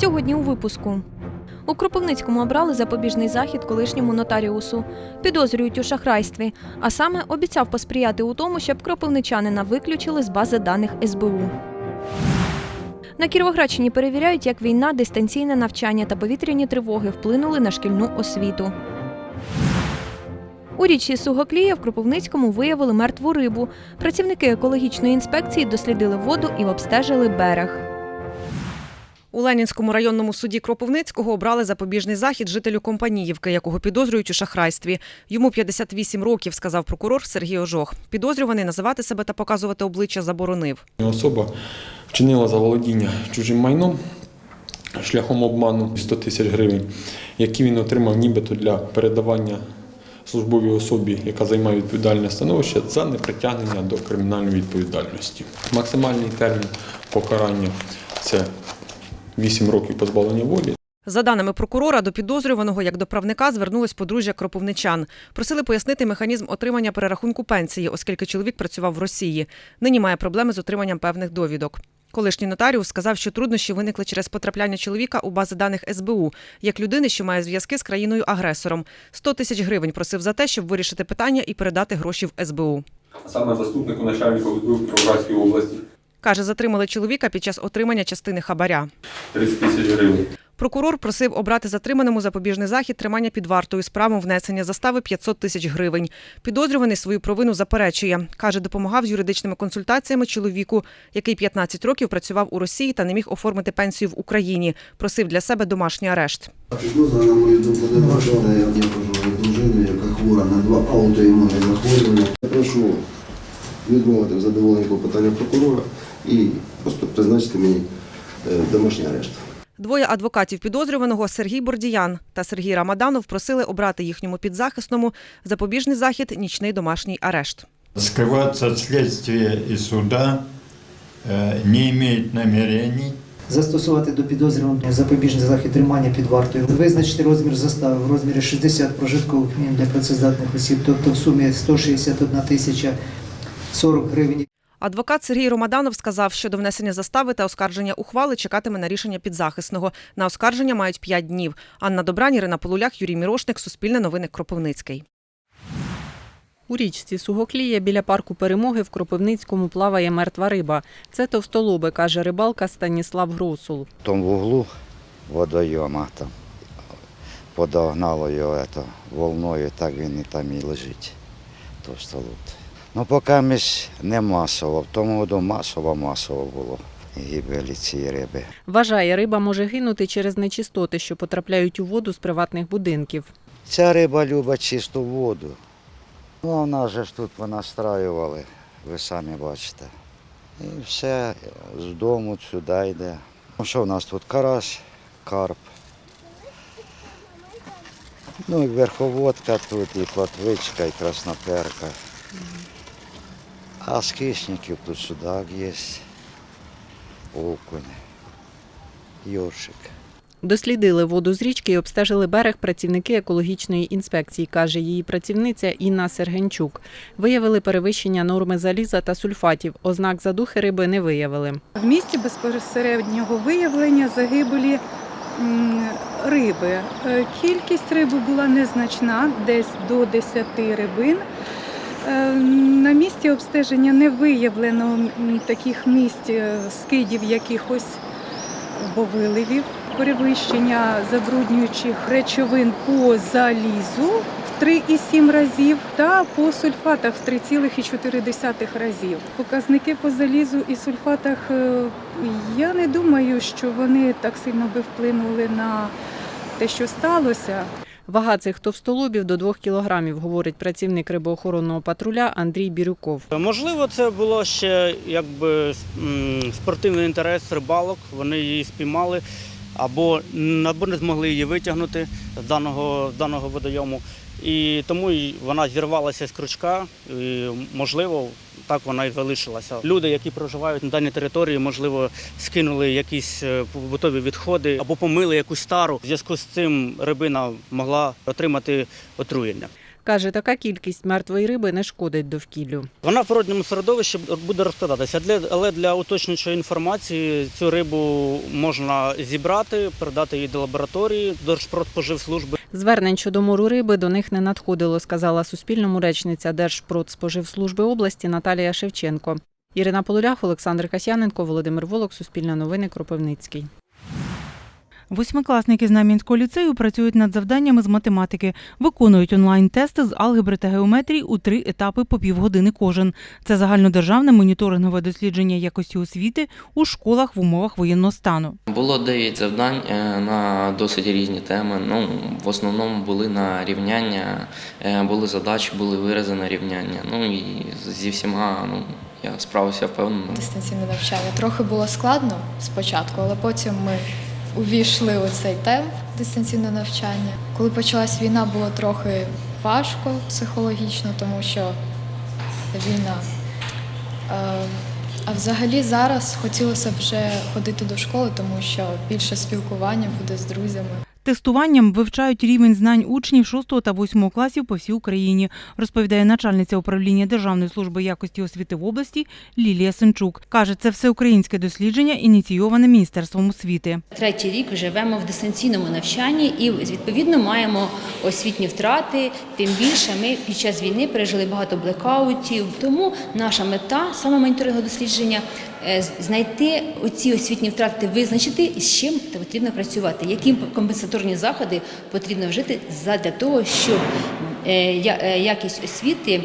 Сьогодні у випуску. У Кропивницькому обрали запобіжний захід колишньому нотаріусу. Підозрюють у шахрайстві, а саме обіцяв посприяти у тому, щоб кропивничанина виключили з бази даних СБУ. На Кіровоградщині перевіряють, як війна, дистанційне навчання та повітряні тривоги вплинули на шкільну освіту. У річці Сугоклія в Кропивницькому виявили мертву рибу. Працівники екологічної інспекції дослідили воду і обстежили берег. У Ленінському районному суді Кропивницького обрали запобіжний захід жителю Компаніївки, якого підозрюють у шахрайстві. Йому 58 років, сказав прокурор Сергій Ожох. Підозрюваний називати себе та показувати обличчя заборонив. Особа вчинила заволодіння чужим майном шляхом обману 100 тисяч гривень, які він отримав нібито для передавання службовій особі, яка займає відповідальне становище, за непритягнення до кримінальної відповідальності. Максимальний термін покарання це 8 років позбавлення волі. За даними прокурора, до підозрюваного як до правника звернулось подружжя кропивничан. Просили пояснити механізм отримання перерахунку пенсії, оскільки чоловік працював в Росії. Нині має проблеми з отриманням певних довідок. Колишній нотаріус сказав, що труднощі виникли через потрапляння чоловіка у бази даних СБУ, як людини, що має зв'язки з країною-агресором. 100 тисяч гривень просив за те, щоб вирішити питання і передати гроші в СБУ. Саме заступнику начальника СБУ в області Каже, затримали чоловіка під час отримання частини хабаря. 30 тисяч гривень. Прокурор просив обрати затриманому запобіжний захід тримання під вартою з правом внесення застави 500 тисяч гривень. Підозрюваний свою провину заперечує. Каже, допомагав з юридичними консультаціями чоловіку, який 15 років працював у Росії та не міг оформити пенсію в Україні. Просив для себе домашній арешт. Підозра, на мою думку, не вважала. Я проживаю дружину, яка хвора на два аутоімунні захворювання. Прошу відмовити в задоволенні клопотання прокурора і просто призначити мені е, домашній арешт. Двоє адвокатів підозрюваного Сергій Бордіян та Сергій Рамаданов просили обрати їхньому підзахисному запобіжний захід нічний домашній арешт. Скрываться от следствия и суда э, не имеет намерений. Застосувати до підозрюваного запобіжний захід тримання під вартою, визначити розмір застави в розмірі 60 прожиткових мінімум для працездатних осіб, тобто в сумі 161 тисяча 40 гривень. Адвокат Сергій Ромаданов сказав, що до внесення застави та оскарження ухвали чекатиме на рішення підзахисного. На оскарження мають 5 днів. Анна Добрань, Ірина Полулях, Юрій Мірошник, Суспільне новини Кропивницький. У річці Сугоклія біля парку Перемоги в Кропивницькому плаває мертва риба. Це товстолоби, каже рибалка Станіслав Гросул. В тому вуглу водойома там подогнало його волною, так він і там і лежить. Товстолут. Ну, поки між не масово. В тому году масово-масово було гибелі цієї риби. Вважає, риба може гинути через нечистоти, що потрапляють у воду з приватних будинків. Ця риба любить чисту воду. Ну, а в нас же ж тут понастраювали, ви самі бачите. І все з дому сюди йде. Ну, що в нас тут? Карась, карп. Ну і верховодка тут, і плотвичка, і красноперка. А з хищників тут судак є, окунь, йоршик. Дослідили воду з річки і обстежили берег працівники екологічної інспекції, каже її працівниця Інна Сергенчук. Виявили перевищення норми заліза та сульфатів. Ознак задухи риби не виявили. В місті безпосереднього виявлення загибелі риби. Е, Кількість риби була незначна, десь до 10 рибин. Е, На місці обстеження не виявлено таких місць е, скидів якихось або виливів, перевищення забруднюючих речовин по залізу в 3,7 разів та по сульфатах в 3,4 разів. Показники по залізу і сульфатах е, я не думаю, що вони так сильно би вплинули на те, що сталося. Вага цих товстолобів до 2 кілограмів, говорить працівник рибоохоронного патруля Андрій Бірюков. Можливо, це було ще якби спортивний інтерес рибалок. Вони її спіймали або, або не змогли її витягнути з даного, з даного водойому. І тому вона зірвалася з крючка, і, можливо, так вона і залишилася. Люди, які проживають на даній території, можливо, скинули якісь е, побутові відходи або помили якусь стару. В зв'язку з цим рибина могла отримати отруєння. Каже, така кількість мертвої риби не шкодить довкіллю. Вона в природньому середовищі буде розкладатися, але для уточнюючої інформації цю рибу можна зібрати, передати її до лабораторії, до Держпродспоживслужби. Звернень щодо мору риби до них не надходило, сказала Суспільному речниця Держпродспоживслужби області Наталія Шевченко. Ірина Полулях, Олександр Касяненко, Володимир Волок, Суспільне новини, Кропивницький. Восьмикласники Знам'янського ліцею працюють над завданнями з математики, виконують онлайн-тести з алгебри та геометрії у три етапи по півгодини кожен. Це загальнодержавне моніторингове дослідження якості освіти у школах в умовах воєнного стану. Було 9 завдань е, на досить різні теми. Ну, в основному були на рівняння, е, були задачі, були вирази на рівняння. Ну і зі всіма ну, я справився впевнено. дистанційне навчання. Трохи було складно спочатку, але потім ми увійшли у цей темп дистанційного навчання. Коли почалась війна, було трохи важко психологічно, тому що війна. Е, А взагалі зараз хотілося б вже ходити до школи, тому що більше спілкування буде з друзями. Тестуванням вивчають рівень знань учнів 6 та 8 класів по всій Україні, розповідає начальниця управління Державної служби якості освіти в області Лілія Сенчук. Каже, це всеукраїнське дослідження, ініційоване Міністерством освіти. Третій рік живемо в дистанційному навчанні і відповідно маємо освітні втрати. Тим більше ми під час війни пережили багато блекаутів. Тому наша мета саме моніторингового дослідження знайти оці освітні втрати, визначити з чим потрібно працювати, які компенсаторні заходи потрібно вжити для того, щоб е, е, якість освіти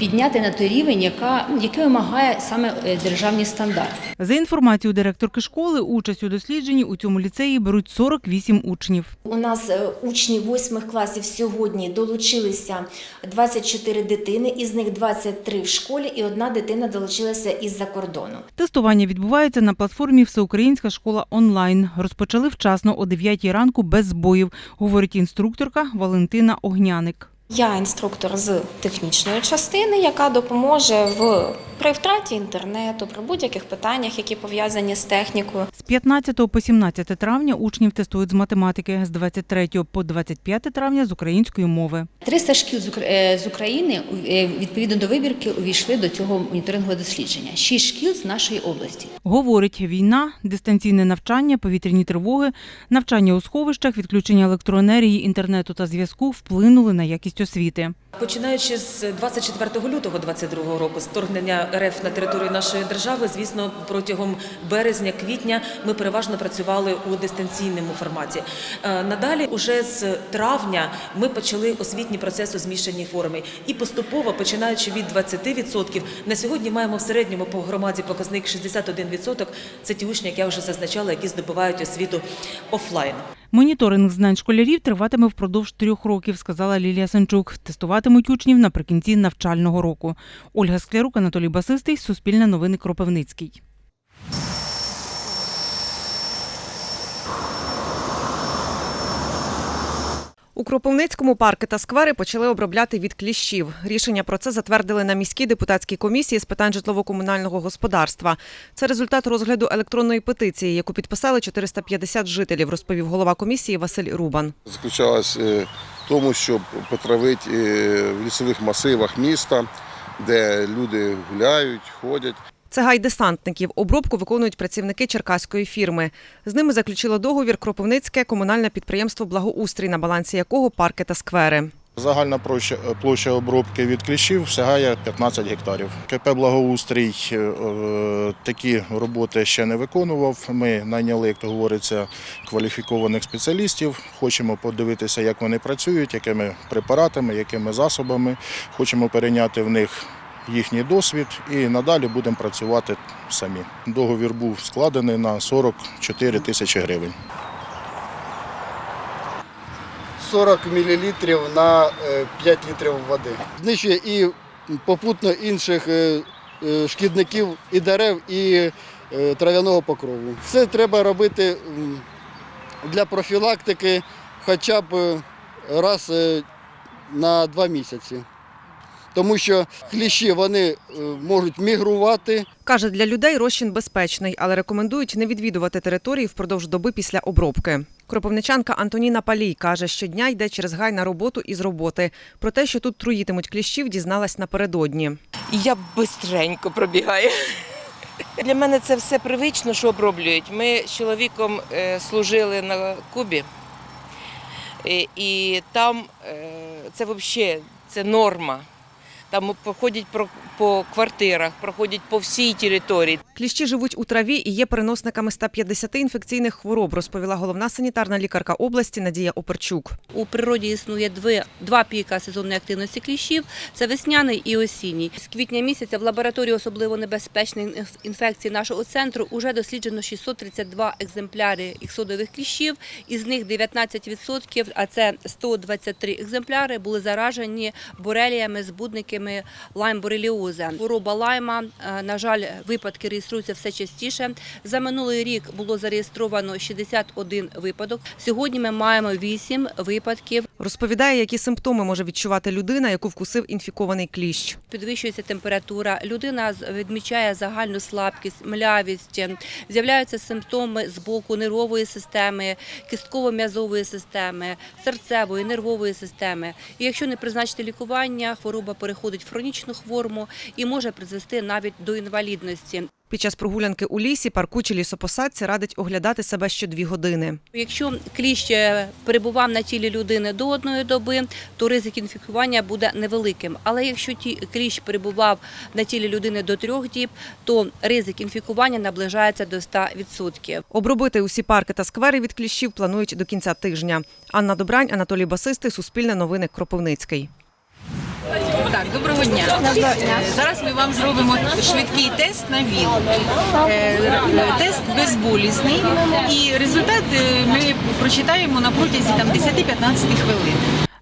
підняти на той рівень, яка який вимагає саме е, державні стандарти. За інформацією директорки школи, участь у дослідженні у цьому ліцеї беруть 48 учнів. У нас е, учні восьмих класів сьогодні долучилися 24 дитини, із них 23 в школі і одна дитина долучилася із-за кордону. Тестування відбувається на платформі Всеукраїнська школа онлайн. Розпочали вчасно о 9 ранку без збоїв, говорить інструкторка Валентина Огняник. Я інструктор з технічної частини, яка допоможе в при втраті інтернету, при будь-яких питаннях, які пов'язані з технікою. З 15 по 17 травня учнів тестують з математики, з 23 по 25 травня з української мови. 300 шкіл з е, України е, відповідно до вибірки увійшли до цього моніторингового дослідження. Шість шкіл з нашої області. Говорить, війна, дистанційне навчання, повітряні тривоги, навчання у сховищах, відключення електроенергії, інтернету та зв'язку вплинули на якість освіти. Починаючи з 24 лютого 2022 року, вторгнення РФ на територію нашої держави, звісно, протягом березня-квітня ми переважно працювали у дистанційному форматі. Е, Надалі, уже з травня, ми почали освітній процес у змішаній формі. І поступово, починаючи від 20%, на сьогодні маємо в середньому по громаді показник 61%. Це ті учні, як я вже зазначала, які здобувають освіту офлайн. Моніторинг знань школярів триватиме впродовж трьох років, сказала Лілія Санчук. Тестуватимуть учнів наприкінці навчального року. Ольга Склярук, Анатолій Басистий, Суспільне новини Кропивницький. У Кропивницькому парки та сквери почали обробляти від кліщів. Рішення про це затвердили на міській депутатській комісії з питань житлово-комунального господарства. Це результат розгляду електронної петиції, яку підписали 450 жителів, розповів голова комісії Василь Рубан. заключалась е, в тому, щоб потравити е, в лісових масивах міста, де люди гуляють, ходять. Це гай десантників. Обробку виконують працівники черкаської фірми. З ними заключило договір Кропивницьке комунальне підприємство Благоустрій, на балансі якого парки та сквери. Загальна площа, площа обробки від кліщів сягає 15 гектарів. КП Благоустрій е, е, такі роботи ще не виконував. Ми найняли, як то говориться, кваліфікованих спеціалістів. Хочемо подивитися, як вони працюють, якими препаратами, якими засобами. Хочемо перейняти в них їхній досвід і надалі будемо працювати самі. Договір був складений на 44 тисячі гривень. 40 мл на е, 5 літрів води. Знищує і попутно інших е, е, шкідників і дерев, і е, трав'яного покрову. Все треба робити для профілактики хоча б е, раз е, на два місяці. Тому що кліщі вони е, можуть мігрувати. Каже, для людей розчин безпечний, але рекомендують не відвідувати території впродовж доби після обробки. Кропивничанка Антоніна Палій каже, щодня йде через гай на роботу і з роботи. Про те, що тут труїтимуть кліщів, дізналась напередодні. Я бистренько пробігаю. Для мене це все привично, що оброблюють. Ми з чоловіком е, служили на Кубі, і, і там е, це взагалі це норма. Там проходять по, по квартирах, проходять по всій території. Кліщі живуть у траві і є переносниками 150 інфекційних хвороб, розповіла головна санітарна лікарка області Надія Оперчук. У природі існує дві, два піка сезонної активності кліщів – це весняний і осінній. З квітня місяця в лабораторії особливо небезпечних інф- інфекцій нашого центру вже досліджено 632 екземпляри іксодових кліщів, із них 19%, а це 123 екземпляри, були заражені бореліями, збудниками лайм-бореліоза. Хвороба лайма, е, на жаль, випадки реєструються все частіше. За минулий рік було зареєстровано 61 випадок. Сьогодні ми маємо 8 випадків. Розповідає, які симптоми може відчувати людина, яку вкусив інфікований кліщ. Підвищується температура, людина відмічає загальну слабкість, млявість, з'являються симптоми з боку нервової системи, кістково-м'язової системи, серцевої, нервової системи. І якщо не призначити лікування, хвороба переходить в хронічну форму і може призвести навіть до інвалідності. Під час прогулянки у лісі парку чи лісопосадці радить оглядати себе щодві години. Якщо кліщ е, перебував на тілі людини до одної доби, то ризик інфікування буде невеликим. Але якщо ті кліщ перебував на тілі людини до трьох діб, то ризик інфікування наближається до 100%. Обробити усі парки та сквери від кліщів планують до кінця тижня. Анна Добрань, Анатолій Басистий, Суспільне новини, Кропивницький. Так, доброго дня. Зараз ми вам зробимо швидкий тест на ВІЛ. Е, Тест безболісний. І результат е, ми прочитаємо на протязі там 10-15 хвилин.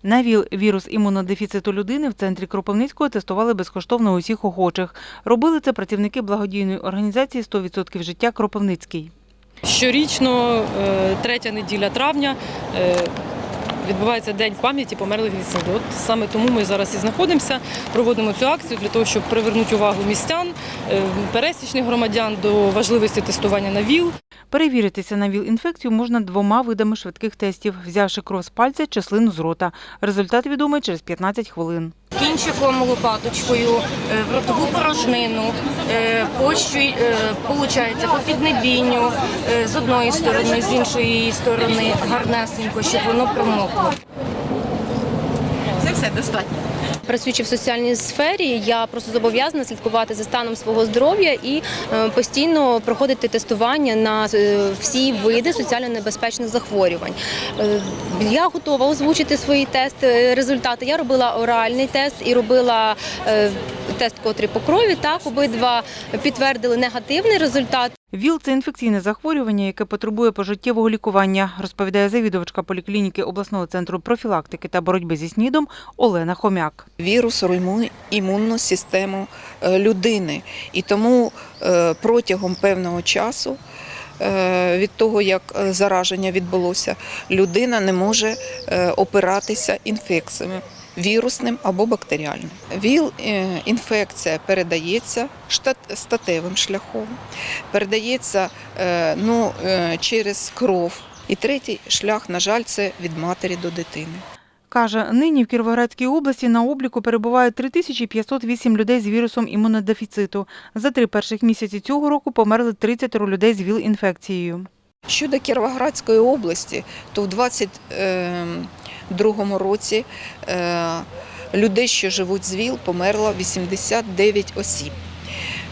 На ВІЛ вірус імунодефіциту людини в центрі Кропивницького тестували безкоштовно усіх охочих. Робили це працівники благодійної організації «100% життя Кропивницький. Щорічно, е, третя неділя травня, відбувається День пам'яті померлих від СНІДу. От саме тому ми зараз і знаходимося, проводимо цю акцію для того, щоб привернути увагу містян, е, пересічних громадян до важливості тестування на ВІЛ. Перевіритися на ВІЛ-інфекцію можна двома видами швидких тестів, взявши кров з пальця чи слину з рота. Результат відомий через 15 хвилин. кінчиком лопаточкою е, в ротову порожнину, е, е, по піднебінню з одної сторони, з іншої сторони гарнесенько, щоб воно промокло. Це все достатньо. Працюючи в соціальній сфері, я просто зобов'язана слідкувати за станом свого здоров'я і е, постійно проходити тестування на е, всі види соціально небезпечних захворювань. Е, Я готова озвучити свої тести, результати. Я робила оральний тест і робила тест, котрий по крові. Так, обидва підтвердили негативний результат. ВІЛ – це інфекційне захворювання, яке потребує пожиттєвого лікування, розповідає завідувачка поліклініки обласного центру профілактики та боротьби зі СНІДом Олена Хомяк. вірус руйнує імунну систему е, людини. І тому е, протягом певного часу, е, від того, як зараження відбулося, людина не може опиратися інфекціями. Вірусним або бактеріальним. ВІЛ-інфекція передається штат- статевим шляхом, передається е, ну, е, через кров. І третій шлях, на жаль, це від матері до дитини. Каже, нині в Кіровоградській області на обліку перебуває 3508 людей з вірусом імунодефіциту. За три перших місяці цього року померли 30 людей з ВІЛ-інфекцією. Щодо Кіровоградської області, то в 2022 році е, людей, що живуть з ВІЛ, померло 89 осіб.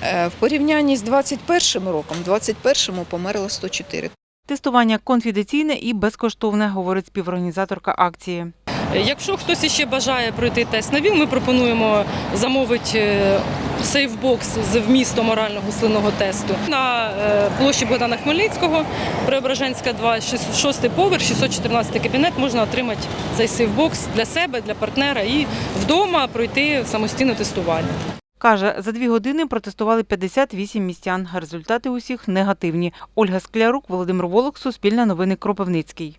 Е, В порівнянні з 2021 роком, в 2021 померло 104. Тестування конфіденційне і безкоштовне, говорить співорганізаторка акції. Якщо хтось іще бажає пройти тест на ВІЛ, ми пропонуємо замовити е, сейфбокс з вмістом орального слинного тесту на е, площі Богдана Хмельницького, Преображенська 2, 6 поверх, 614 кабінет. Можна отримати цей сейфбокс для себе, для партнера і вдома пройти самостійне тестування. Каже, за дві години протестували 58 містян. Результати усіх негативні. Ольга Склярук, Володимир Волок, Суспільне новини Кропивницький.